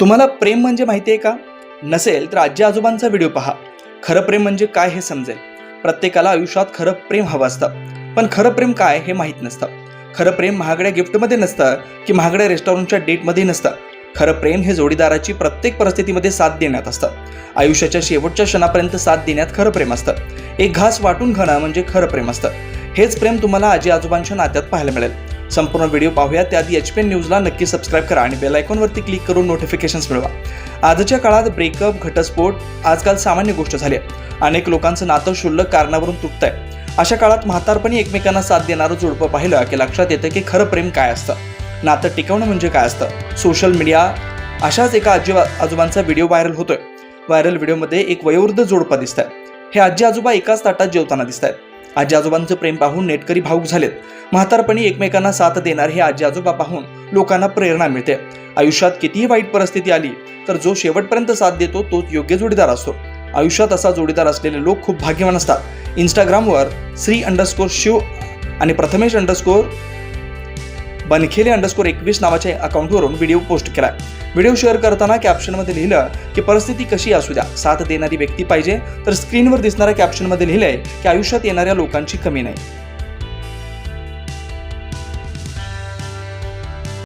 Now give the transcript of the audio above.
तुम्हाला प्रेम म्हणजे माहिती आहे का? नसेल तर आजी आजोबांचा व्हिडिओ पहा. खरं प्रेम म्हणजे काय हे समजेल? प्रत्येकाला आयुष्यात खरं प्रेम हवं असतं. पण खरं प्रेम काय हे माहीत नसतं. खरं प्रेम महागड्या गिफ्टमध्ये नसतं की महागड्या रेस्टॉरंटच्या डेटमध्ये नसतं. खरं प्रेम हे जोडीदाराची प्रत्येक परिस्थितीमध्ये साथ देण्यात असतं. आयुष्याच्या शेवटच्या क्षणापर्यंत साथ देण्यात खरं प्रेम असतं. एक घास वाटून खाणं म्हणजे खरं प्रेम असतं. हेच प्रेम तुम्हाला आजी आजोबांच्या नात्यात पाहायला मिळेल. संपूर्ण व्हिडिओ पाहूया त्याआधी एच पी एन न्यूजला नक्की सबस्क्राईब करा आणि बेल आयकॉनवरती क्लिक करून नोटिफिकेशन्स मिळवा. आजच्या काळात ब्रेकअप घटस्फोट आजकाल सामान्य गोष्ट झाली आहे. अनेक लोकांचं नातं क्षुल्लक कारणावरून तुटत आहे अशा काळात म्हातारपणी एकमेकांना साथ देणारं जोडपं पाहिलं की लक्षात येतं की खरं प्रेम काय असतं. नातं टिकवणं म्हणजे काय असतं? सोशल मीडिया अशाच एका आजी आजोबांचा व्हिडिओ व्हायरल होतोय. व्हायरल व्हिडिओमध्ये एक वयोवृद्ध जोडपं दिसत आहे हे आजी आजोबा एकाच ताटात जेवताना दिसत आहेत आजी आजोबांचं प्रेम पाहून नेटकरी भाऊक झालेत. म्हातारपणी एकमेकांना साथ देणार हे आजी आजोबा पाहून लोकांना प्रेरणा मिळते. आयुष्यात कितीही वाईट परिस्थिती आली तर जो शेवटपर्यंत साथ देतो तोच योग्य जोडीदार असतो. आयुष्यात असा जोडीदार असलेले लोक खूप भाग्यवान असतात. इंस्टाग्रामवर श्री अंडरस्कोर शिव आणि प्रथमेश अंडरस्कोर बनखेले अंडरस्कोर एकवीस नावाच्या अकाउंटवरून व्हिडिओ पोस्ट केला व्हिडिओ शेअर करताना कॅप्शनमध्ये लिहिलं की परिस्थिती कशी असू द्या? साथ देणारी व्यक्ती पाहिजे तर स्क्रीनवर दिसणाऱ्या कॅप्शनमध्ये लिहिलंय की आयुष्यात येणाऱ्या लोकांची कमी नाही.